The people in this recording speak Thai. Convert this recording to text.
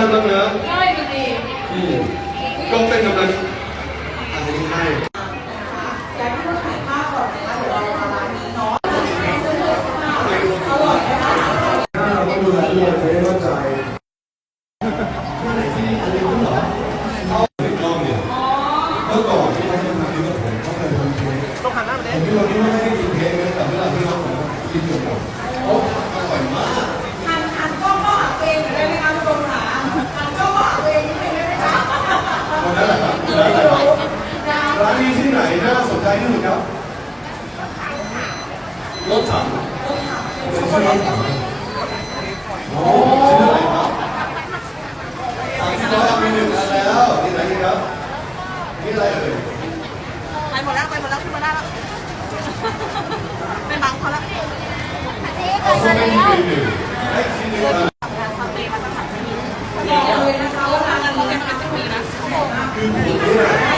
านบ้างนะง่ายดีอืมก็เป็นกำลังอันนี้ให้อยากให้ผู้ถ่ายภาพก่อนนะคะเดี๋ยวเรามาร้านนี้เนาะถ้าเราต้องดูแลด้วยจะได้เข้าใจที่ไหนที่อันนี้เหรอเอาติดกล้องเนี่ยเมื่อก่อนที่เขาจะทำที่กับผมเขาเคยทำเค้กผมที่วันนี้ไม่ได้กิน น่าสนใจที่สุดครับรถถังเป็นชื่อรถถังโอ้ชื่ออะไรครับสามสิบร้อยมีหนึ่งอันแล้วนี่ไหนอีกครับนี่อะไรเอ่ยไปหมดแล้วไปหมดแล้วขึ้นมาได้แล้วไม่บังเขาแล้วเอาสเปนอีกหนึ่งไอ้ชิ้นหนึ่งอันบอกเลยนะคะว่าร้านนี้เป็นเป็นจะมีนะคือผมนี่แหละ